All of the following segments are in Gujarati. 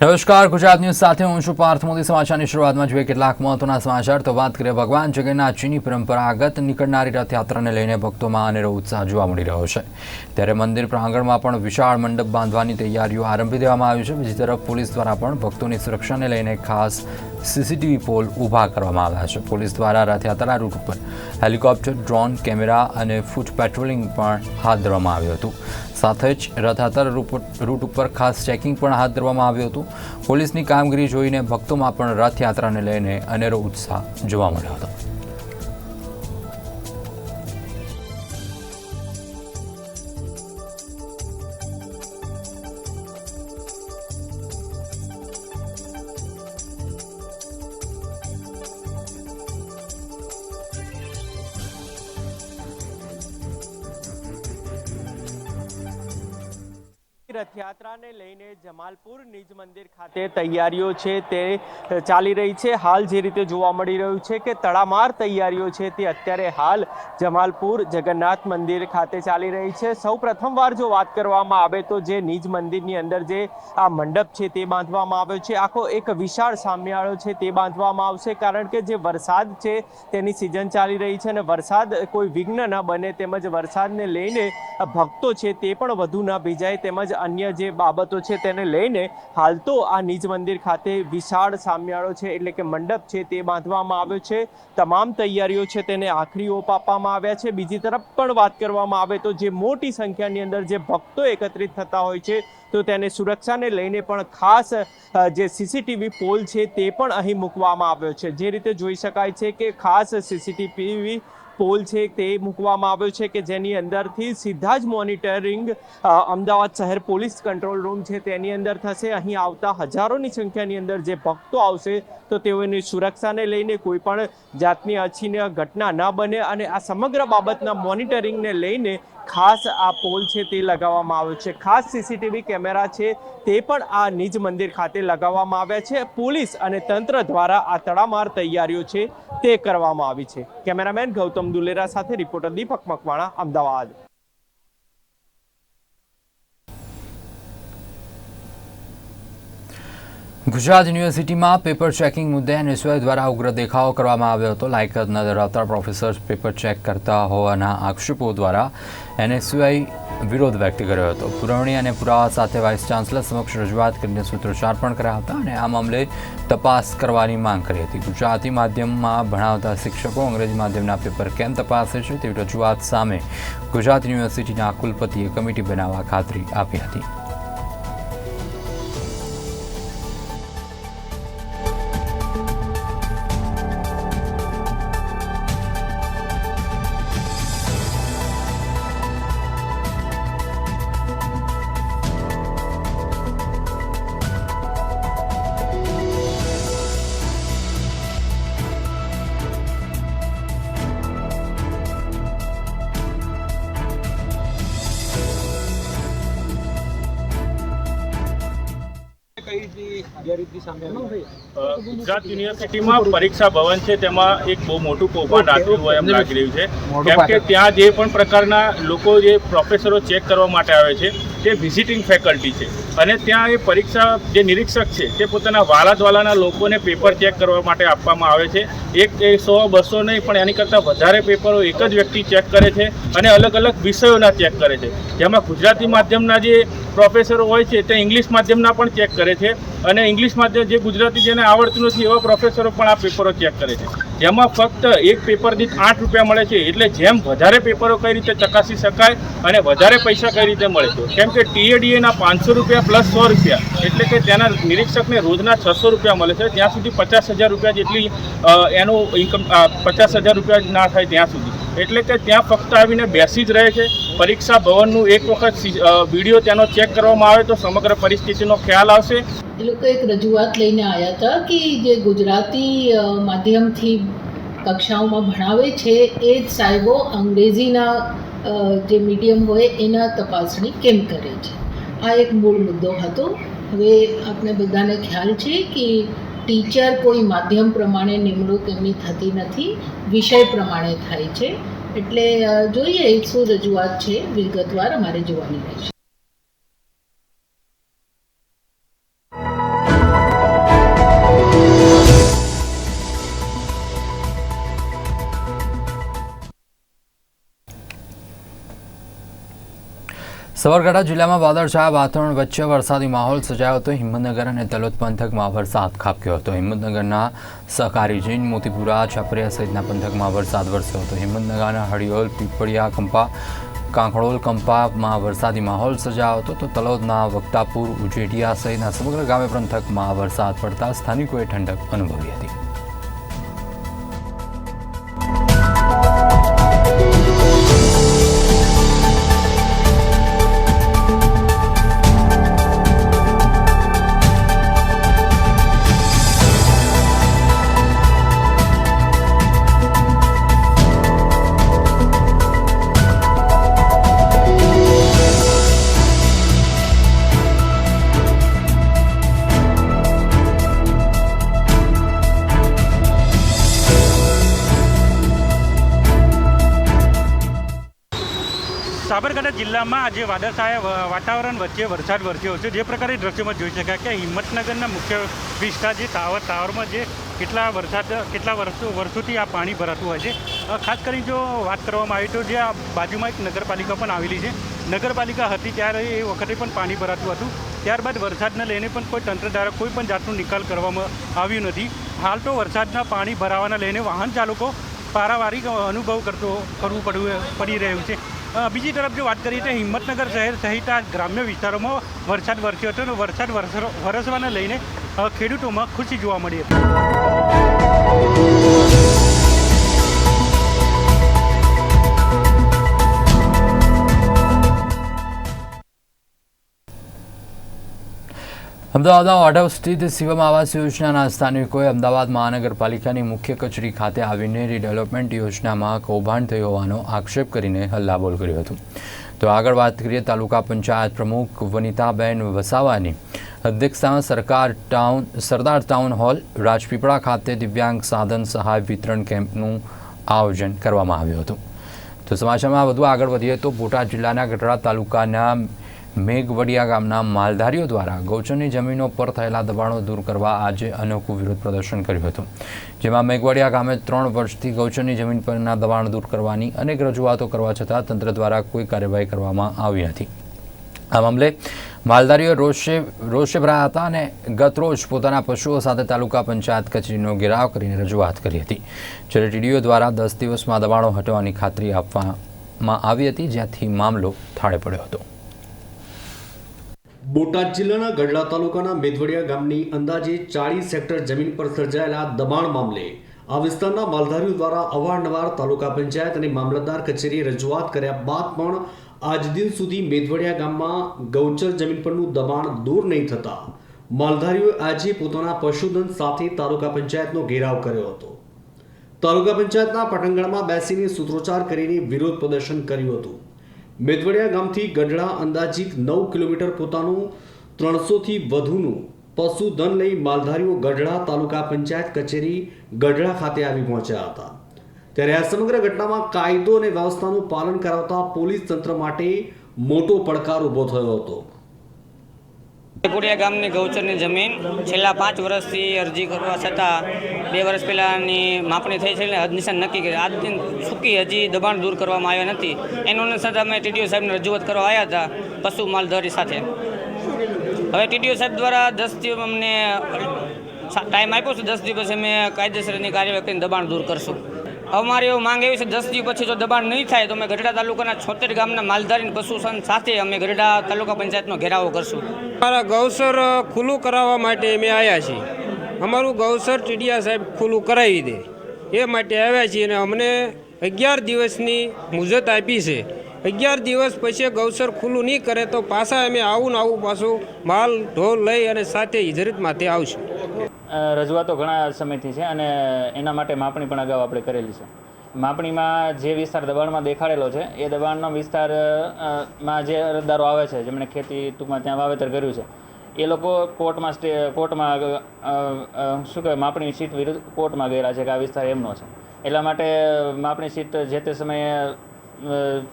નમસ્કાર, ગુજરાત ન્યૂઝ સાથે હું છું પાર્થ મોદી. સમાચારની શરૂઆતમાં જોઈએ કેટલાક મહત્વના સમાચાર. તો વાત કરીએ ભગવાન જગન્નાથજીની પરંપરાગત નીકળનારી રથયાત્રાને લઈને ભક્તોમાં અનેરો ઉત્સાહ જોવા મળી રહ્યો છે. ત્યારે મંદિર પ્રાંગણમાં પણ વિશાળ મંડપ બાંધવાની તૈયારીઓ આરંભી દેવામાં આવી છે. બીજી તરફ પોલીસ દ્વારા પણ ભક્તોની સુરક્ષાને લઈને ખાસ સીસીટીવી પોલ ઊભા કરવામાં આવ્યા છે. પોલીસ દ્વારા રથયાત્રા રૂટ ઉપર હેલિકોપ્ટર, ડ્રોન, કેમેરા અને ફૂટ પેટ્રોલિંગ પણ હાથ ધરવામાં આવ્યું હતું. સાથે જ રથયાત્રા રૂટ ઉપર ખાસ ચેકિંગ પણ હાથ ધરવામાં આવ્યું હતું. પોલીસની કામગીરી જોઈને ભક્તોમાં પણ રથયાત્રાને લઈને અનેરો ઉત્સાહ જોવા મળ્યો હતો. રથયાત્રાને લઈને જમાલપુર નિજ મંદિર ખાતે તૈયારીઓ છે તે ચાલી રહી છે. હાલ જે રીતે જોવા મળી રહ્યું છે કે તડામાર તૈયારીઓ છે તે અત્યારે હાલ જમાલપુર જગન્નાથ મંદિર ખાતે ચાલી રહી છે. સૌ પ્રથમવાર જો વાત કરવામાં આવે તો જે નિજ મંદિરની અંદર જે આ મંડપ છે તે બાંધવામાં આવ્યો છે. આખો એક વિશાળ સામિયાળો છે તે બાંધવામાં આવશે કારણ કે જે વરસાદ છે તેની સિઝન ચાલી રહી છે અને વરસાદ કોઈ વિઘ્ન ન બને તેમજ વરસાદને લઈને ભક્તો છે તે પણ વધુ ન ભીજાય તેમજ અન્ય જે બાબતો છે તેને લઈને હાલ તો આ નિજ મંદિર ખાતે વિશાળ સામિયાળો છે એટલે કે મંડપ છે તે બાંધવામાં આવ્યો છે. તમામ તૈયારીઓ છે તેને આખરી ઓપ આપવામાં આવ્યા છે. બીજી તરફ પણ વાત કરવામાં આવે તો જે મોટી સંખ્યાની અંદર જે ભક્તો એકત્રિત થતા હોય છે, તો તેને સુરક્ષાને લઈને પણ ખાસ જે સીસીટીવી પોલ છે તે પણ અહીં મૂકવામાં આવ્યો છે. જે રીતે જોઈ શકાય છે કે ખાસ સીસીટીવી પોલ છે તે મૂકવામાં આવ્યો છે કે જેની અંદરથી સીધા જ મોનિટરિંગ અમદાવાદ શહેર પોલીસ કંટ્રોલ રૂમ છે તેની અંદર થશે. અહીં આવતા હજારોની સંખ્યાની અંદર જે ભક્તો આવશે, તો તેઓની સુરક્ષાને લઈને કોઈ પણ જાતની અછીને ઘટના ન બને અને આ સમગ્ર બાબતના મોનિટરિંગને લઈને ખાસ આ પોલ છે તે લગાવવામાં આવ્યો છે. ખાસ સીસીટીવી કેમેરા છે તે પણ આ નિજ મંદિર ખાતે લગાવવામાં આવ્યા છે. પોલીસ અને તંત્ર દ્વારા આ તડામાર તૈયારીઓ છે તે કરવામાં આવી છે. કેમેરામેન ગૌતમ દુલેરા સાથે રિપોર્ટર દીપક મકવાણા, અમદાવાદ. ગુજરાત યુનિવર્સિટીમાં પેપર ચેકિંગ મુદ્દે એનએસયુઆઈ દ્વારા ઉગ્ર દેખાવો કરવામાં આવ્યો હતો. લાયકાત ન ધરાવતા પ્રોફેસર્સ પેપર ચેક કરતા હોવાના આક્ષેપો દ્વારા એનએસયુઆઈ વિરોધ વ્યક્ત કર્યો હતો. પુરવણી અને પુરાવા સાથે વાઇસ ચાન્સલર સમક્ષ રજૂઆત કરીને સૂત્રોચ્ચાર પણ કર્યા હતા અને આ મામલે તપાસ કરવાની માંગ કરી હતી. ગુજરાતી માધ્યમમાં ભણાવતા શિક્ષકો અંગ્રેજી માધ્યમના પેપર કેમ તપાસે છે તેવી રજૂઆત સામે ગુજરાત યુનિવર્સિટીના કુલપતિએ કમિટી બનાવવા ખાતરી આપી હતી. ગુજરાત યુનિવર્સિટીમાં પરીક્ષા ભવન છે તેમાં એક બહુ મોટું કૌભાંડ આટલું હોય એમ લાગી રહ્યું છે. કેમ કે ત્યાં જે પણ પ્રકારના લોકો જે પ્રોફેસરો ચેક કરવા માટે આવે છે તે વિઝિટિંગ ફેકલ્ટી છે. અને ત્યાં એ પરીક્ષા જે નિરીક્ષક છે તે પોતાના વાલા દ્વાલાના લોકોને પેપર ચેક કરવા માટે આપવામાં આવે છે. એક સો, બસો નહીં, પણ એની કરતાં વધારે પેપરો એક જ વ્યક્તિ ચેક કરે છે અને અલગ અલગ વિષયોના ચેક કરે છે. જેમાં ગુજરાતી માધ્યમના જે પ્રોફેસરો હોય છે તે ઇંગ્લિશ માધ્યમના પણ ચેક કરે છે અને ઇંગ્લિશ માધ્યમ જે ગુજરાતી જેને આવડતું નથી એવા પ્રોફેસરો પણ આ પેપરો ચેક કરે છે. જેમાં ફક્ત એક પેપર દીઠ આઠ રૂપિયા મળે છે, એટલે જેમ વધારે પેપરો કઈ રીતે ચકાસી શકાય અને વધારે પૈસા કઈ રીતે મળે છે. કેમ કે ટીએડીએના પાંચસો રૂપિયા પ્લસ સો રૂપિયા, એટલે કે તેના નિરીક્ષકને રોજના છસો રૂપિયા મળે છે. ત્યાં સુધી પચાસ હજાર રૂપિયા જેટલી એનું ઇન્કમ પચાસ હજાર રૂપિયા ના થાય ત્યાં સુધી. એટલે કે ત્યાં ફક્ત આવીને બેસી જ રહે છે. પરીક્ષા ભવનનું એક વખત વીડિયો તેનો ચેક કરવામાં આવે તો સમગ્ર પરિસ્થિતિનો ખ્યાલ આવશે. એ લોકો એક રજૂઆત લઈને આવ્યા હતા કે જે ગુજરાતી માધ્યમથી કક્ષાઓમાં ભણાવે છે એ જ સાહેબો અંગ્રેજીના જે મીડિયમ હોય એના તપાસણી કેમ કરે છે? આ એક મૂળ મુદ્દો હતો. હવે આપણે બધાને ખ્યાલ છે કે ટીચર કોઈ માધ્યમ પ્રમાણે નિમણૂક એમની થતી નથી, વિષય પ્રમાણે થાય છે. એટલે જોઈએ શું રજૂઆત છે, વિગતવાર અમારે જોવાની રહેશે. સાબરકાંઠા જિલ્લામાં વાદળછાયા વાતાવરણ વચ્ચે વરસાદી માહોલ સર્જાયો હતો. હિંમતનગર અને તલોદ પંથકમાં વરસાદ ખાબક્યો હતો. હિંમતનગરના સહકારી જૈન મોતીપુરા, છાપરિયા સહિતના પંથકમાં વરસાદ વરસ્યો હતો. હિંમતનગરના હળિયોલ, પીપળિયા, કંપા કાંકડોલ કંપામાં વરસાદી માહોલ સર્જાયો હતો. તો તલોદના વક્તાપુર ઉજેટિયા સહિતના સમગ્ર ગામે પંથકમાં વરસાદ પડતા સ્થાનિકોએ ઠંડક અનુભવી હતી. જિલ્લામાં આજે વાદળછાયા વાતાવરણ વચ્ચે વરસાદ વરસ્યો છે. જે પ્રકારે દ્રશ્યમાં જોઈ શકાય કે હિંમતનગરના મુખ્ય વિસ્તાર જે ટાવર, ટાવરમાં જે કેટલા વરસાદ, કેટલા વર્ષો, વર્ષોથી આ પાણી ભરાતું હોય છે. ખાસ કરીને જો વાત કરવામાં આવી તો જે આ બાજુમાં એક નગરપાલિકા પણ આવેલી છે. નગરપાલિકા હતી ત્યારે એ વખતે પણ પાણી ભરાતું હતું. ત્યારબાદ વરસાદને લઈને પણ કોઈ તંત્ર દ્વારા કોઈ પણ જાતનો નિકાલ કરવામાં આવ્યું નથી. હાલ તો વરસાદના પાણી ભરાવાના લઈને વાહન ચાલકો પારાવારિક અનુભવ કરતો, કરવું પડવું પડી રહ્યું છે. બીજી તરફ જો વાત કરીએ તો હિંમતનગર શહેર સહિત આ ગ્રામ્ય વિસ્તારોમાં વરસાદ વરસ્યો હતો અને વરસાદ વરસ- વરસવાને લઈને ખેડૂતોમાં ખુશી જોવા મળી હતી. અમદાવાદના વાઢવ સ્થિત શિવમ આવાસ યોજનાના સ્થાનિકોએ અમદાવાદ મહાનગરપાલિકાની મુખ્ય કચેરી ખાતે આવીને રીડેવલપમેન્ટ યોજનામાં કૌભાંડ થયું હોવાનો આક્ષેપ કરીને હલ્લાબોલ કર્યો હતો. તો આગળ વાત કરીએ તાલુકા પંચાયત પ્રમુખ વનિતાબેન વસાવાની. અધ્યક્ષતામાં સરકાર town, Sardar town hall, Rajpipla ખાતે દિવ્યાંગ સાધન સહાય વિતરણ કેમ્પનું આયોજન કરવામાં આવ્યું હતું. તો સમાચારમાં વધુ આગળ વધીએ તો બોટાદ જિલ્લાના ગઢડા તાલુકાના મેઘવડિયા ગામના માલધારીઓ દ્વારા ગૌચરની જમીનો પર થયેલા દબાણો દૂર કરવા આજે અનોખું વિરોધ પ્રદર્શન કર્યું હતું. જેમાં મેઘવડિયા ગામે ત્રણ વર્ષથી ગૌચરની જમીન પરના દબાણ દૂર કરવાની અનેક રજૂઆતો કરવા છતાં તંત્ર દ્વારા કોઈ કાર્યવાહી કરવામાં આવી નથી. આ મામલે માલધારીઓ રોષે રોષે ભરાયા હતા અને ગતરોજ પોતાના પશુઓ સાથે તાલુકા પંચાયત કચેરીનો ઘેરાવ કરીને રજૂઆત કરી હતી. જ્યારે ટીડીઓ દ્વારા દસ દિવસમાં દબાણો હટવાની ખાતરી આપવામાં આવી હતી, જ્યાંથી મામલો થાળે પડ્યો હતો. બોટાદ જિલ્લાના ગઢડા તાલુકાના મેધવડિયા ગામની અંદાજે ચાળીસ હેક્ટર જમીન પર સર્જાયેલા દબાણ મામલે આ વિસ્તારના માલધારીઓ દ્વારા અવારનવાર તાલુકા પંચાયત અને મામલતદાર કચેરીએ રજૂઆત કર્યા બાદ પણ આજ દિન સુધી મેધવડિયા ગામમાં ગૌચર જમીન પરનું દબાણ દૂર નહીં થતા. માલધારીઓએ આજે પોતાના પશુધન સાથે તાલુકા પંચાયતનો ઘેરાવ કર્યો હતો. તાલુકા પંચાયતના પટંગણમાં બેસીને સૂત્રોચ્ચાર કરીને વિરોધ પ્રદર્શન કર્યું હતું. મેદવડિયા ગામથી ગઢડા અંદાજિત નવ કિલોમીટર પોતાનું ત્રણસોથી વધુનું પશુધન લઈ માલધારીઓ ગઢડા તાલુકા પંચાયત કચેરી ગઢડા ખાતે આવી પહોંચ્યા હતા. ત્યારે આ સમગ્ર ઘટનામાં કાયદો અને વ્યવસ્થાનું પાલન કરાવતા પોલીસ તંત્ર માટે મોટો પડકાર ઊભો થયો હતો. પુડિયા ગામની ગૌચરની જમીન છેલ્લા પાંચ વર્ષથી અરજી કરવા છતાં બે વર્ષ પહેલાંની માપણી થઈ છે એટલે હદ નિશાન નક્કી કરી આજ દિન સૂકી હજી દબાણ દૂર કરવામાં આવ્યા નથી. એનું અનુસાર અમે ટીડીઓ સાહેબને રજૂઆત કરવા આવ્યા હતા પશુ માલધારી સાથે. હવે ટીડીઓ સાહેબ દ્વારા દસ દિવસ અમને ટાઈમ આપ્યો છે, દસ દિવસ અમે કાયદેસરની કાર્યવાહી કરીને દબાણ દૂર કરશું. અમારી એવું માંગ એવી છે, દસ દિવસ પછી જો દબાણ નહીં થાય તો અમે ગઢડા તાલુકાના છોતેર ગામના માલધારી પશુસન સાથે અમે ગઢડા તાલુકા પંચાયતનો ઘેરાવો કરશું. અમારા ગૌસર ખુલ્લું કરાવવા માટે અમે આવ્યા છીએ. અમારું ગૌસર ચીડિયા સાહેબ ખુલ્લું કરાવી દે. એ માટે આવ્યા છીએ અને અમને અગિયાર દિવસની મુજત આપી છે. અગિયાર દિવસ પછી ગૌસર ખુલ્લું નહીં કરે તો પાછા અમે આવું ને આવું પાછું માલ, ઢોલ લઈ અને સાથે ઇજરત માથે આવશું. રજૂઆતો ઘણા સમયથી છે અને એના માટે માપણી પણ અગાઉ આપણે કરેલી છે. માપણીમાં જે વિસ્તાર દબાણમાં દેખાડેલો છે, એ દબાણનો વિસ્તારમાં જે અરજદારો આવે છે, જેમણે ખેતી ટૂંકમાં ત્યાં વાવેતર કર્યું છે, એ લોકો કોર્ટમાં સ્ટે, કોર્ટમાં શું કહેવાય, માપણી સીટ વિરુદ્ધ કોર્ટમાં ગયેલા છે કે આ વિસ્તાર એમનો છે. એટલા માટે માપણી સીટ જે તે સમયે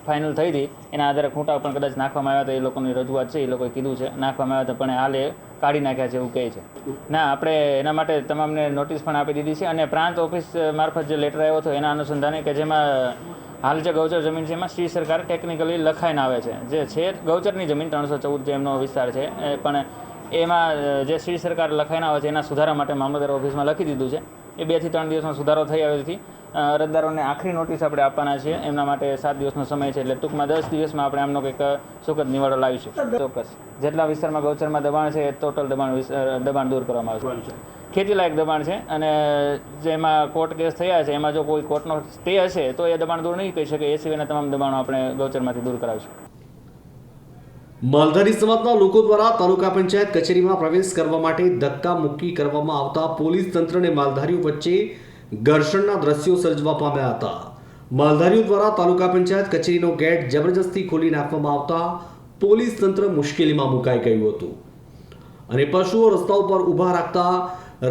ફાઇનલ થઈ હતી, એના આધારે ખૂંટા પણ કદાચ નાખવામાં આવ્યા હતા, એ લોકોની રજૂઆત છે, એ લોકોએ કીધું છે, નાખવામાં આવ્યા હતા, પણ હાલ કાઢી નાખ્યા છે એવું કહે છે. ના, આપણે એના માટે તમામને નોટિસ પણ આપી દીધી છે અને પ્રાંત ઓફિસ મારફત જે લેટર આવ્યો હતો એના અનુસંધાને કે જેમાં હાલ જે ગૌચર જમીન છે એમાં શ્રી સરકાર ટેકનિકલી લખાઈને આવે છે. જે છે ગૌચરની જમીન ત્રણસો ચૌદ જે એમનો વિસ્તાર છે પણ એમાં જે શ્રી સરકાર લખાઈને આવે છે એના સુધારા માટે મામલતદાર ઓફિસમાં લખી દીધું છે. એ બેથી ત્રણ દિવસમાં સુધારો થઈ આવ્યોથી અરજદારોને આખરી નોટિસ આપણે આપવાના છે એમના માટે સાત દિવસનો સમય છે એટલે ટૂંકમાં દસ દિવસમાં આપણે આમનો કંઈક સુખદ નિવાડો લાવીશું ચોક્કસ. જેટલા વિસ્તારમાં ગૌચરમાં દબાણ છે એ ટોટલ દબાણ દબાણ દૂર કરવામાં આવશે. ખેતીલાયક દબાણ છે અને જેમાં કોર્ટ કેસ થયા છે એમાં જો કોઈ કોર્ટનો સ્ટે હશે તો એ દબાણ દૂર નહીં કહી શકે. એ સિવાયના તમામ દબાણો આપણે ગૌચરમાંથી દૂર કરાવીશું માલધારી સમાજના લોકો દ્વારા તાલુકા પંચાયત કચેરીમાં પ્રવેશ કરવા માટે ધક્કા મુક્કી કરવામાં આવતા પોલીસ તંત્રને માલધારીઓ વચ્ચે ઘર્ષણના દ્રશ્યો સર્જવા પામ્યા હતા. માલધારીઓ દ્વારા તાલુકા પંચાયત કચેરીનો ગેટ જબરજસ્તી ખોલી નાખવામાં આવતા પોલીસ તંત્ર મુશ્કેલીમાં મુકાઈ ગયું હતું. અને પશુઓ રસ્તાઓ પર ઊભા રાખતા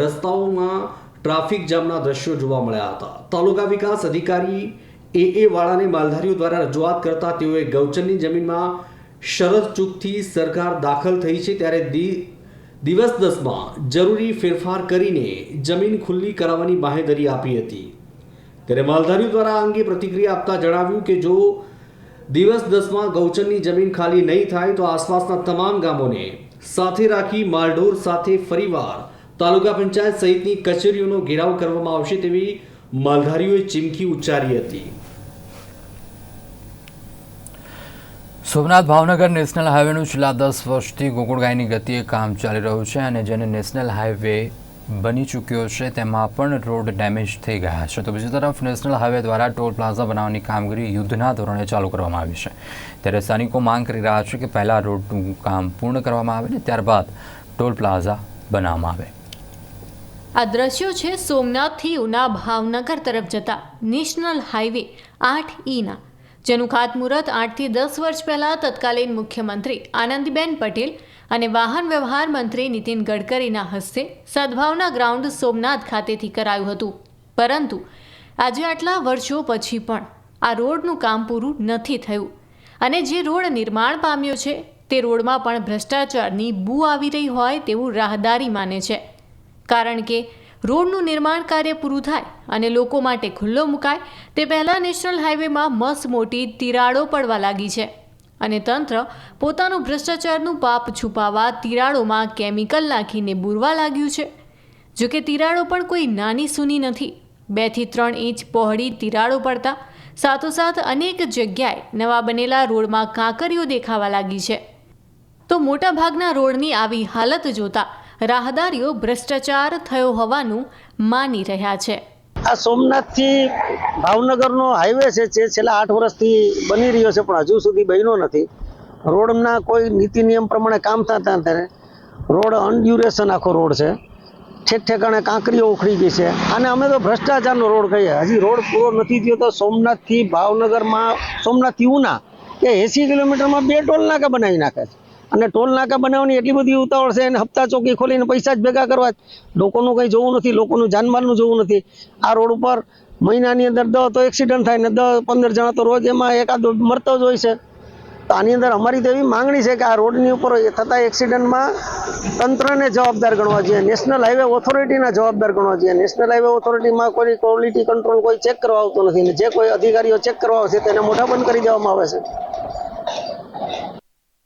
રસ્તાઓમાં ટ્રાફિક જામના દ્રશ્યો જોવા મળ્યા હતા. તાલુકા વિકાસ અધિકારી એ એ વાળાને માલધારીઓ દ્વારા રજૂઆત કરતા તેઓએ ગૌચરની જમીનમાં શરત ચૂકથી સરકાર દાખલ થઈ છે ત્યારે દી દિવસ દસમાં જરૂરી ફેરફાર કરીને જમીન ખુલ્લી કરાવવાની બાહેધરી આપી હતી. ત્યારે માલધારીઓ દ્વારા આ અંગે પ્રતિક્રિયા આપતા જણાવ્યું કે જો દિવસ દસમાં ગૌચરની જમીન ખાલી નહીં થાય તો આસપાસના તમામ ગામોને સાથે રાખી માલઢોર સાથે ફરીવાર તાલુકા પંચાયત સહિતની કચેરીઓનો ઘેરાવ કરવામાં આવશે તેવી માલધારીઓએ ચીમકી ઉચ્ચારી હતી. સોમનાથ ભાવનગર નેશનલ હાઈવેનું છેલ્લા દસ વર્ષથી ગોકુળગાયની ગતિએ કામ ચાલી રહ્યું છે અને જેને નેશનલ હાઈવે બની ચૂક્યો છે, તેમાં પણ રોડ ડેમેજ થઈ ગયા છે. તો બીજી તરફ નેશનલ હાઈવે દ્વારા ટોલ પ્લાઝા બનાવવાની કામગીરી યુદ્ધના ધોરણે ચાલુ કરવામાં આવી છે. ત્યારે સ્થાનિકો માંગ કરી રહ્યા છે કે પહેલાં રોડનું કામ પૂર્ણ કરવામાં આવે ને ત્યારબાદ ટોલ પ્લાઝા બનાવવામાં આવે. આ દ્રશ્યો છે સોમનાથથી ઉના ભાવનગર તરફ જતા. નેશનલ હાઈવે આઠ ઈના જેનું ખાતમુહૂર્ત આઠથી દસ વર્ષ પહેલાં તત્કાલીન મુખ્યમંત્રી આનંદીબેન પટેલ અને વાહન વ્યવહાર મંત્રી નીતિન ગડકરીના હસ્તે સદભાવના ગ્રાઉન્ડ સોમનાથ ખાતેથી કરાયું હતું. પરંતુ આજે આટલા વર્ષો પછી પણ આ રોડનું કામ પૂરું નથી થયું અને જે રોડ નિર્માણ પામ્યો છે તે રોડમાં પણ ભ્રષ્ટાચારની બૂ આવી રહી હોય તેવું રાહદારી માને છે. કારણ કે રોડનું નિર્માણ કાર્ય પૂરું થાય અને લોકો માટે ખુલ્લો મુકાય, તે પહેલાં નેશનલ હાઈવેમાં મસ્ત મોટી તિરાડો પડવા લાગી છે. અને તંત્ર પોતાનું ભ્રષ્ટાચારનું પાપ છુપાવવા તિરાડોમાં કેમિકલ નાખીને બૂરવા લાગ્યું છે. જો કે તિરાડો પણ કોઈ નાની સૂની નથી. બેથી ત્રણ ઇંચ પહોળી તિરાડો પડતા સાથોસાથ અનેક જગ્યાએ નવા બનેલા રોડમાં કાંકરીઓ દેખાવા લાગી છે. તો મોટાભાગના રોડની આવી હાલત જોતા રાહદારીઓ ભ્રષ્ટાચાર થયો હોવાનું માની રહ્યા છે. આ સોમનાથથી ભાવનગરનો હાઈવે છે, જે છેલ્લા આઠ વર્ષથી બની રહ્યો છે, પણ હજુ સુધી બન્યો નથી. રોડના કોઈ નીતિ નિયમ પ્રમાણે કામ થતા ત્યારે રોડ અનડ્યુરેશન આખો રોડ છે. ઠેક ઠેકાણે કાંકરીઓ ઉખડી ગઈ છે. અને અમે તો ભ્રષ્ટાચારનો રોડ કહીએ. હજી રોડ પૂરો નથી થયો તો સોમનાથથી ભાવનગરમાં, સોમનાથથી ઉના, કે એંસી કિલોમીટરમાં બે ટોલ નાકા બનાવી નાખે છે. અને ટોલ નાકા બનાવવાની એટલી બધી ઉતાવળ છે અને હપ્તા ચોકી ખોલીને પૈસા જ ભેગા કરવા લોકોનું કંઈ જોવું નથી, લોકોનું જાનમાલનું જોવું નથી. આ રોડ ઉપર મહિનાની અંદર દસ તો એક્સિડન્ટ થાય ને દસ પંદર જણા તો રોજ એમાં એકાદો મરતો જ હોય છે. તો આની અંદર અમારી તો એવી માંગણી છે કે આ રોડની ઉપર થતા એક્સિડન્ટમાં તંત્રને જવાબદાર ગણવા જોઈએ, નેશનલ હાઈવે ઓથોરિટીના જવાબદાર ગણવા જોઈએ. નેશનલ હાઈવે ઓથોરિટીમાં કોઈ ક્વોલિટી કંટ્રોલ કોઈ ચેક કરવા આવતો નથી ને જે કોઈ અધિકારીઓ ચેક કરવા આવશે તેને મોઢા બંધ કરી દેવામાં આવે છે.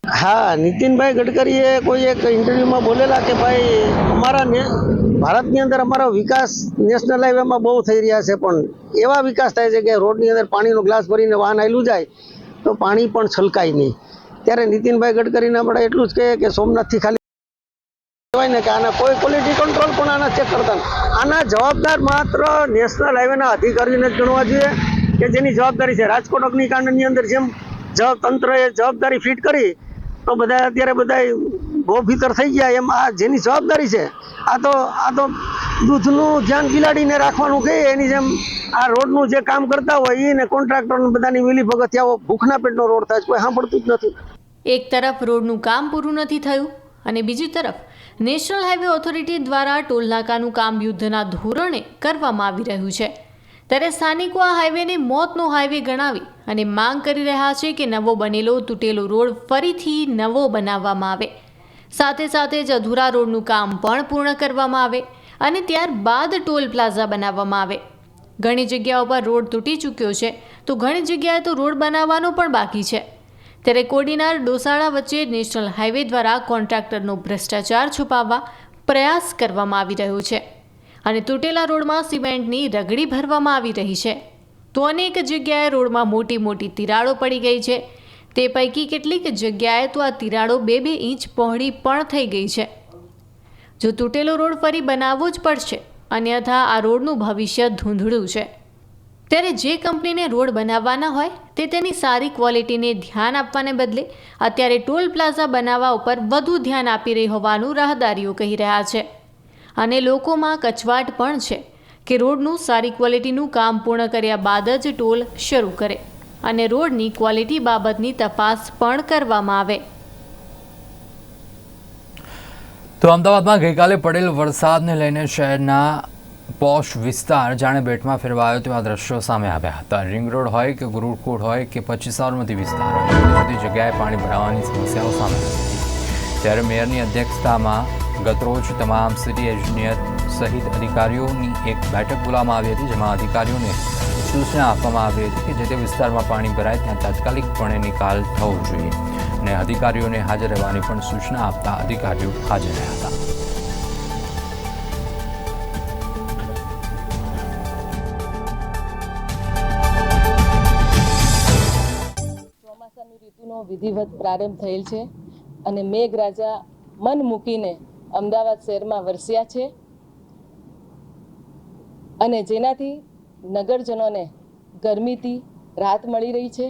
હા, નીતિનભાઈ ગડકરીએ કોઈ એક ઇન્ટરવ્યુમાં બોલેલા કે ભાઈ, અમારા ને, ભારતની અંદર અમારો વિકાસ નેશનલ હાઈવેમાં બહુ થઈ રહ્યા છે, પણ એવા વિકાસ થાય છે કે રોડની અંદર પાણીનો ગ્લાસ ભરીને વાહન આવેલું જાય, તો પાણી પણ છલકાય નહીં. ત્યારે નીતિનભાઈ ગડકરીને આપણે એટલું જ કહીએ કે સોમનાથથી ખાલી કહેવાય ને કે આના કોઈ ક્વોલિટી કંટ્રોલ પણ આના ચેક કરતા આના જવાબદાર માત્ર નેશનલ હાઈવેના અધિકારીને જ ગણવા જોઈએ, કે જેની જવાબદારી છે રાજકોટ અગ્નિકાંડની અંદર જેમ જ તંત્રએ જવાબદારી ફિટ કરી તો બધા અત્યારે બધા ગોફિકર થઈ ગયા. એમ આ જેની જવાબદારી છે, આ તો આ તો દૂધનું ધ્યાન બિલાડીને રાખવાનું કે એની જેમ આ રોડનું જે કામ કરતા હોય એને કોન્ટ્રાક્ટરને બધાની મિલી ભગતિયાઓ ભૂખના પેટનો રોડ થાય છે, કોઈ સાંભળતું જ નથી. એક તરફ રોડનું કામ પૂરું નથી થયું અને બીજી તરફ નેશનલ હાઈવે ઓથોરિટી દ્વારા ટોલનાકાનું કામ યુદ્ધના ધોરણે કરવામાં આવી રહ્યું છે. ત્યારે સ્થાનિકો આ હાઈવેને મોતનો હાઈવે ગણાવી અને માંગ કરી રહ્યા છે કે નવો બનેલો તૂટેલો રોડ ફરીથી નવો બનાવવામાં આવે. સાથે સાથે જ અધૂરા રોડનું કામ પણ પૂર્ણ કરવામાં આવે અને ત્યારબાદ ટોલ પ્લાઝા બનાવવામાં આવે. ઘણી જગ્યાઓ પર રોડ તૂટી ચૂક્યો છે તો ઘણી જગ્યાએ તો રોડ બનાવવાનો પણ બાકી છે. ત્યારે કોડીનાર ડોસાળા વચ્ચે નેશનલ હાઈવે દ્વારા કોન્ટ્રાક્ટરનો ભ્રષ્ટાચાર છુપાવવા પ્રયાસ કરવામાં આવી રહ્યો છે. અને તૂટેલા રોડમાં સિમેન્ટની રગડી ભરવામાં આવી રહી છે. તો અનેક જગ્યાએ રોડમાં મોટી મોટી તિરાડો પડી ગઈ છે. તે પૈકી કેટલીક જગ્યાએ તો આ તિરાડો બે બે ઇંચ પહોળી પણ થઈ ગઈ છે. જો તૂટેલો રોડ ફરી બનાવવો જ પડશે, અન્યથા આ રોડનું ભવિષ્ય ધૂંધળું છે. ત્યારે જે કંપનીને રોડ બનાવવાના હોય, તે તેની સારી ક્વોલિટીને ધ્યાન આપવાને બદલે અત્યારે ટોલ પ્લાઝા બનાવવા ઉપર વધુ ધ્યાન આપી રહી હોવાનું રાહદારીઓ કહી રહ્યા છે. અને લોકોમાં કચવાટ પણ છે કે રોડનું સારી ક્વોલિટીનું કામ પૂર્ણ કર્યા બાદ જ ટોલ શરૂ કરે અને રોડની ક્વોલિટી બાબતની તપાસ પણ કરવામાં આવે. તો અમદાવાદમાં ગઈકાલે પડેલ વરસાદને લઈને શહેરના પોશ વિસ્તાર જાણે બેટમાં ફેરવાયો તેવા દ્રશ્યો સામે આવ્યા હતા. રિંગ રોડ હોય કે ગુરુકુળ હોય કે પછી સાબરમતી વિસ્તાર હોય જુદી જગ્યાએ પાણી ભરાવાની સમસ્યાઓ સામે હતી. ત્યારે મેયરની અધ્યક્ષતામાં ગતરોજ તમામ સિટી એન્જિનિયર સહિત અધિકારીઓની એક બેઠક બોલાવવામાં આવી હતી, જેમાં અધિકારીઓને સૂચના આપવામાં આવી હતી કે જે તે વિસ્તારમાં પાણી ભરાય ત્યાં તાત્કાલિકપણે નિકાલ થવો જોઈએ અને અધિકારીઓને હાજર રહેવાની પણ સૂચના આપતા અધિકારીઓ હાજર રહ્યા હતા. ચોમાસાની ઋતુનો વિધિવત પ્રારંભ થયેલ છે અને મેઘરાજા મન મૂકીને અમદાવાદ શહેરમાં વરસ્યા છે અને જેનાથી નગરજનોને ગરમીથી રાહત મળી રહી છે.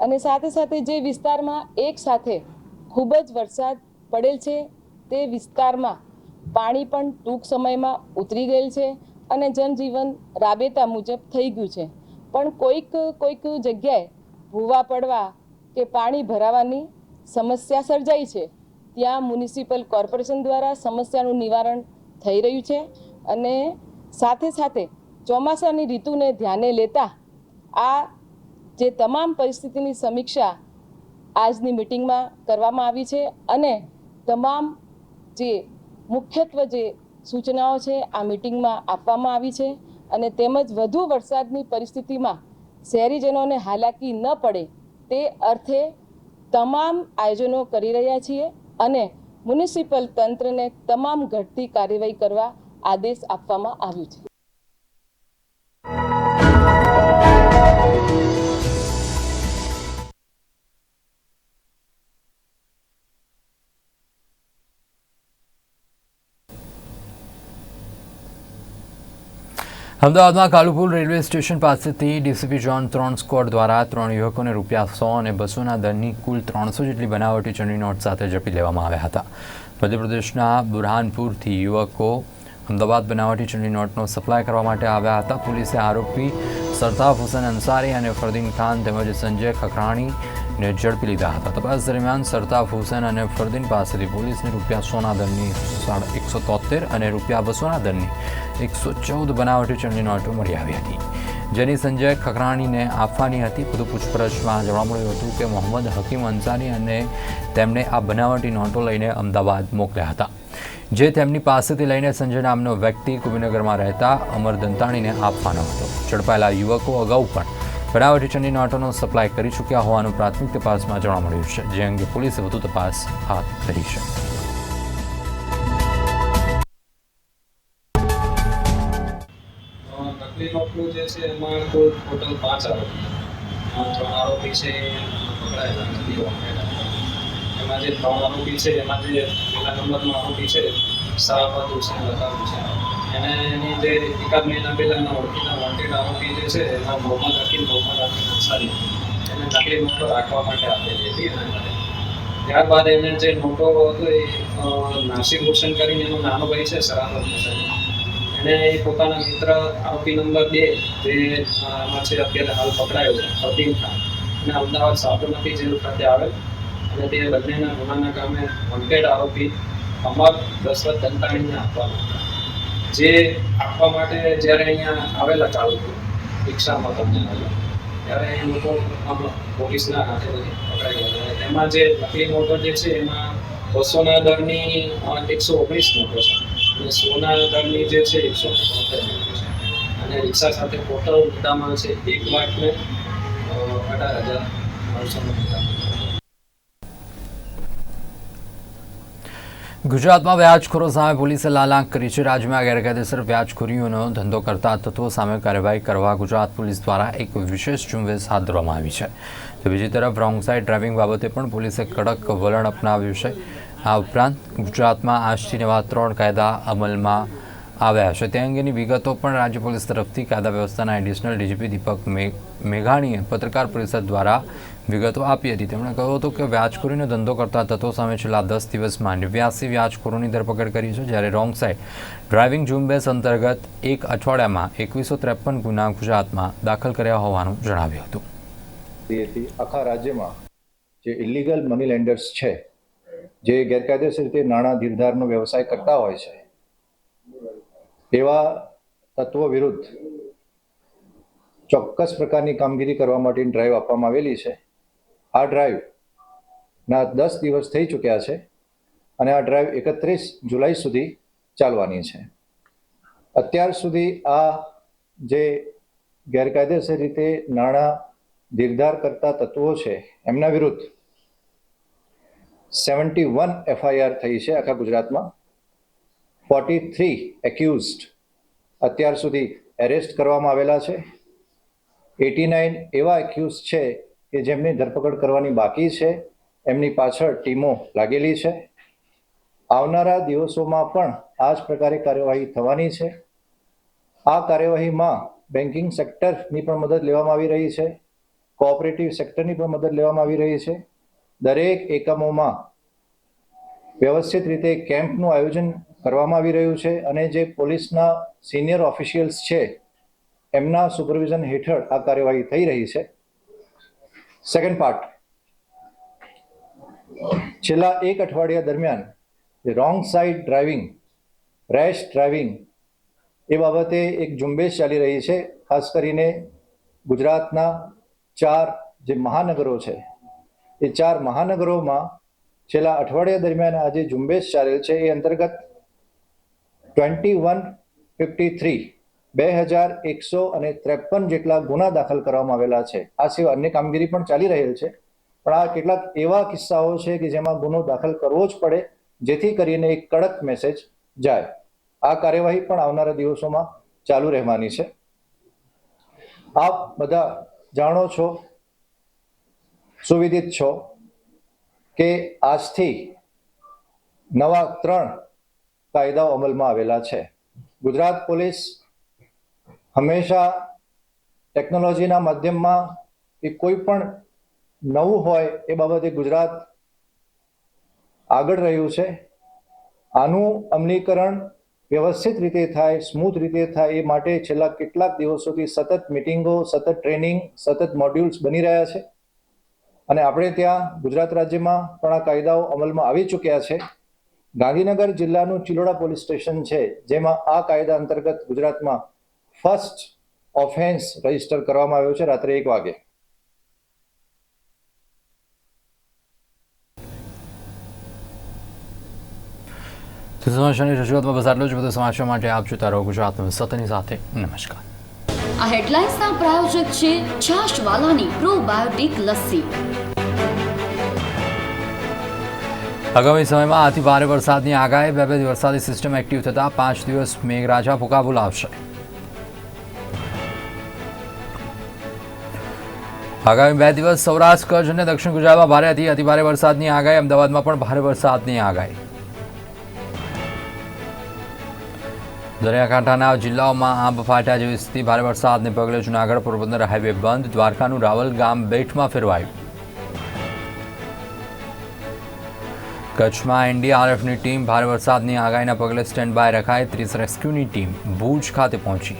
અને સાથે સાથે જે વિસ્તારમાં એક સાથે ખૂબ જ વરસાદ પડેલ છે, તે વિસ્તારમાં પાણી પણ ટૂંક સમયમાં ઉતરી ગયેલ છે અને જનજીવન રાબેતા મુજબ થઈ ગયું છે. પણ કોઈક કોઈક જગ્યાએ ભૂવા પડવા કે પાણી ભરાવાની સમસ્યા સર્જાઈ છે. ત્યાં મ્યુનિસિપલ કોર્પોરેશન દ્વારા સમસ્યાનું નિવારણ થઈ રહ્યું છે અને સાથે સાથે ચોમાસાની ઋતુને ધ્યાને લેતા આ જે તમામ પરિસ્થિતિની સમીક્ષા આજની મિટિંગમાં કરવામાં આવી છે અને તમામ જે મુખ્યત્વે જે સૂચનાઓ છે આ મિટિંગમાં આપવામાં આવી છે અને તેમજ વધુ વરસાદની પરિસ્થિતિમાં શહેરીજનોને હાલાકી ન પડે તે અર્થે તમામ આયોજનો કરી રહ્યા છીએ. અને મ્યુનિસિપલ તંત્રને તમામ ઘટતી કાર્યવાહી કરવા આદેશ આપવામાં આવ્યું છે. અમદાવાદમાં કાલુપુર રેલવે સ્ટેશન પાસેથી ડીસીપી જોન ત્રણ સ્ક્વોડ દ્વારા ત્રણ યુવકોને રૂપિયા સો અને બસોના દરની કુલ ત્રણસો જેટલી બનાવટી ચલણી નોટ સાથે ઝડપી લેવામાં આવ્યા હતા. મધ્યપ્રદેશના બુરહાનપુરથી યુવકો અમદાવાદ બનાવટી ચલણી નોટનો સપ્લાય કરવા માટે આવ્યા હતા. પોલીસે આરોપી સરતાફ હુસેન અંસારી અને ફરદીન ખાન તેમજ સંજય ખખરાણીને ઝડપી લીધા હતા. તપાસ દરમિયાન સરતાફ હુસેન અને ફરદીન પાસેથી પોલીસને રૂપિયા સોના દરની સાડા એકસો તોતેર અને રૂપિયા બસોના દરની એકસો ચૌદ બનાવટી ચલણી નોટો મળી આવી હતી. જેની સંજય ખખરાણીને આપવાની હતી. વધુ પૂછપરછમાં જાણવા મળ્યું હતું કે મોહમ્મદ હકીમ અંસારી અને તેમણે આ બનાવટી નોટો લઈને અમદાવાદ મોકલ્યા હતા. જે તેમની પાસેથી લઈને સંજય નામનો વ્યક્તિ કુબીનગરમાં રહેતા અમર દંતાણીને આપવાનો હતો. ઝડપાયેલા યુવકો અગાઉ પણ બનાવટી ચલણી નોટોનો સપ્લાય કરી ચૂક્યા હોવાનું પ્રાથમિક તપાસમાં જાણવા મળ્યું છે. જે અંગે પોલીસે વધુ તપાસ હાથ ધરી છે. એમાં જે ત્રણ આરોપી છે, એમાં જે પહેલા નંબરનો આરોપી છે સરાફત હુસેન લતાફ હુસેન એને એની જે એકાદ મહિના પહેલાં ઓળખીના વોન્ટેડ આરોપી જે છે, એના મોહમ્મદ હકીમ મોહમ્મદ હકીમ અંસારી એને નકલી નોટો રાખવા માટે આપેલી હતી એના માટે. ત્યારબાદ એને જે નોટો હતો એ નાસિક હુસેન કરીને એનો નાનો ભાઈ છે સરાફત હુસેન એને એ પોતાના મિત્ર આરોપી નંબર બે, જે આમાં છે, અત્યારે હાલ પકડાયો છે ફતીમ ખાન. અને અમદાવાદ સાબરમતી જેલ ખાતે આવેલ. અને તે બંનેના ગુનાના કામે વોન્ટેડ આરોપી અમર દશરથ દંતાણીને આપવાના હતા જે આપવા માટે જ્યારે અહીંયા આવેલા ચાલુ રિક્ષામાં તમને ત્યારે એ લોકો આમ પોલીસના હાથે બધી પકડાઈ ગયા. એમાં જે નકલી નોટો જે છે, એમાં બસોના દરની એકસો ઓગણીસ નોટો છે. અને સોના દરની જે છે, એકસો તોતેર નોટો છે. અને રિક્ષા સાથે ટોટલ મુદ્દામાં છે, એક લાખ ને અઢાર હજાર નવસો મુદ્દામાં ગુજરાતમાં વ્યાજખોરો સામે પોલીસે લાલ આંખ કરી છે. રાજ્યમાં ગેરકાયદેસર વ્યાજખોરીઓનો ધંધો કરતા તત્વો સામે કાર્યવાહી કરવા ગુજરાત પોલીસ દ્વારા એક વિશેષ ઝુંબેશ હાથ ધરવામાં આવી છે. તો બીજી તરફ રોંગ સાઇડ ડ્રાઇવિંગ બાબતે પણ પોલીસે કડક વલણ અપનાવ્યું છે. આ ઉપરાંત ગુજરાતમાં આજથી નવા ત્રણ કાયદા અમલમાં આવ્યા છે. તે અંગેની વિગતો પણ રાજ્ય પોલીસ તરફથી કાયદા વ્યવસ્થાના એડિશનલ ડીજીપી દીપક મેઘાણીએ પત્રકાર પરિષદ દ્વારા વિગતો આપી હતી. તેમણે કહ્યું હતું કે વ્યાજખોરીનો ધંધો કરતા તત્વો સામે છેલ્લા દસ દિવસમાં નેવ્યાસી વ્યાજખોરોની ધરપકડ કરી છે, જ્યારે રોંગ સાઇડ ડ્રાઇવિંગ ઝુંબેશ અંતર્ગત એક અઠવાડિયામાં એકવીસો ત્રેપન ગુના ગુજરાતમાં દાખલ કર્યા હોવાનું જણાવ્યું હતું. આખા રાજ્યમાં જે ઇલીગલ મની લેન્ડર્સ છે, જે ગેરકાયદેસર રીતે નાણાં ધીરધારનો વ્યવસાય કરતા હોય છે એવા તત્વો વિરુદ્ધ ચોક્કસ પ્રકારની કામગીરી કરવા માટેની ડ્રાઈવ આપવામાં આવેલી છે. આ ડ્રાઈવ ના દસ દિવસ થઈ ચૂક્યા છે અને આ ડ્રાઈવ એકત્રીસ જુલાઈ સુધી ચાલવાની છે. અત્યાર સુધી આ જે ગેરકાયદેસર રીતે નાણાં ધીરધાર કરતા તત્વો છે, એમના વિરુદ્ધ સેવન્ટી વન એફઆઈઆર થઈ છે આખા ગુજરાતમાં. ફોર્ટી થ્રી એક્યુઝડ અત્યાર સુધી એરેસ્ટ કરવામાં આવેલા છે. એટી નાઇન એવા એક્યુઝ છે કે જેમની ધરપકડ કરવાની બાકી છે. એમની પાછળ ટીમો લાગેલી છે. આવનારા દિવસોમાં પણ આ જ પ્રકારે કાર્યવાહી થવાની છે. આ કાર્યવાહીમાં બેન્કિંગ સેક્ટરની પણ મદદ લેવામાં આવી રહી છે. કોઓપરેટિવ સેક્ટરની પણ મદદ લેવામાં આવી રહી છે. દરેક એકમોમાં વ્યવસ્થિત રીતે કેમ્પનું આયોજન કરવામાં આવી રહ્યું છે અને જે પોલીસના સિનિયર ઓફિશિયલ્સ છે, એમના સુપરવિઝન હેઠળ આ કાર્યવાહી થઈ રહી છે. સેકન્ડ પાર્ટ છેલ્લા એક અઠવાડિયા દરમિયાન wrong side driving rash driving એ બાબતે એક ઝુંબેશ ચાલી રહી છે, ખાસ કરીને ગુજરાતના ચાર જે મહાનગરો છે. એ ચાર મહાનગરોમાં છેલ્લા અઠવાડિયા દરમિયાન આ જે ઝુંબેશ ચાલેલ છે, એ અંતર્ગત ટ્વેન્ટી વન ફિફ્ટી થ્રી, બે હજાર એકસો અને ત્રેપન જેટલા ગુના દાખલ કરવામાં આવેલા છે. આ સિવાય અન્ય કામગીરી પણ ચાલી રહેલ છે. પણ આ કેટલાક એવા કિસ્સાઓ છે કે જેમાં ગુનો દાખલ કરવો જ પડે, જેથી કરીને એક કડક મેસેજ જાય. આ કાર્યવાહી પણ આવનારા દિવસોમાં ચાલુ રહેવાની છે. આપ બધા જાણો છો, સુવિદિત છો, કે આજથી નવા ત્રણ કાયદાઓ અમલમાં આવેલા છે. ગુજરાત પોલીસ હંમેશા ટેકનોલોજીના માધ્યમમાં કે કોઈ પણ નવું હોય એ બાબતે ગુજરાત આગળ રહ્યું છે. આનું અમલીકરણ વ્યવસ્થિત રીતે થાય, સ્મૂથ રીતે થાય એ માટે છેલ્લા કેટલાક દિવસોથી સતત મિટિંગો, સતત ટ્રેનિંગ, સતત મોડ્યુલ્સ બની રહ્યા છે. અને આપણે ત્યાં ગુજરાત રાજ્યમાં પણ આ કાયદાઓ અમલમાં આવી ચૂક્યા છે. ગાંધીનગર જિલ્લાનું ચિલોડા પોલીસ સ્ટેશન છે જેમાં આ કાયદા અંતર્ગત ગુજરાતમાં ફર્સ્ટ ઓફેન્સ રજિસ્ટર કરવામાં આવ્યો છે રાત્રે એક વાગે. સમાચારની રજૂઆતમાં બસ આટલું જ. બધું સમાચાર માટે આપ જોતા રહો ગુજરાતનું સતની સાથે. નમસ્કાર. આ હેડલાઇન્સના પ્રાયોજક છે છાશવાલાની પ્રોબાયોટિક લસ્સી. આગામી સમયમાં આથી ભારે વરસાદની આગાહી. બે બે વરસાદી સિસ્ટમ એક્ટિવ થતાં પાંચ દિવસ મેઘરાજા ભૂકા બોલાવશે. આગામી બે દિવસ સૌરાષ્ટ્ર, કચ્છ અને દક્ષિણ ગુજરાતમાં ભારે હતી અતિભારે વરસાદની આગાહી. અમદાવાદમાં પણ ભારે વરસાદની આગાહી. દરિયાકાંઠાના જિલ્લાઓમાં આંબ ફાટ્યા જેવી સ્થિતિ. ભારે વરસાદને પગલે જૂનાગઢ, પોરબંદર હાઈવે બંધ. દ્વારકાનું રાવલ ગામ બેટમાં ફેરવાયું. કચ્છમાં એનડીઆરએફની ટીમ ભારે વરસાદની આગાહીના પગલે સ્ટેન્ડ બાય રખાઈ. ત્રીસ રેસ્ક્યુની ટીમ ભુજ ખાતે પહોંચી.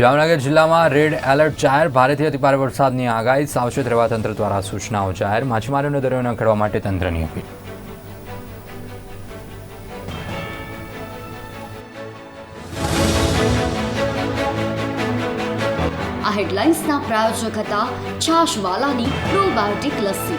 જામનગર જિલ્લામાં રેડ એલર્ટ જાહેર. ભારેથી અતિભારે વરસાદની આગાહી. સાવચેત રહેવા તંત્ર દ્વારા સૂચનાઓ જાહેર. માછીમારોને દરિયો ન ખેડવા માટે તંત્રની અપીલ. હેડલાઇન્સના પ્રાયોજક હતા છાશવાલાની પ્રોબાયોટિક લસ્સી.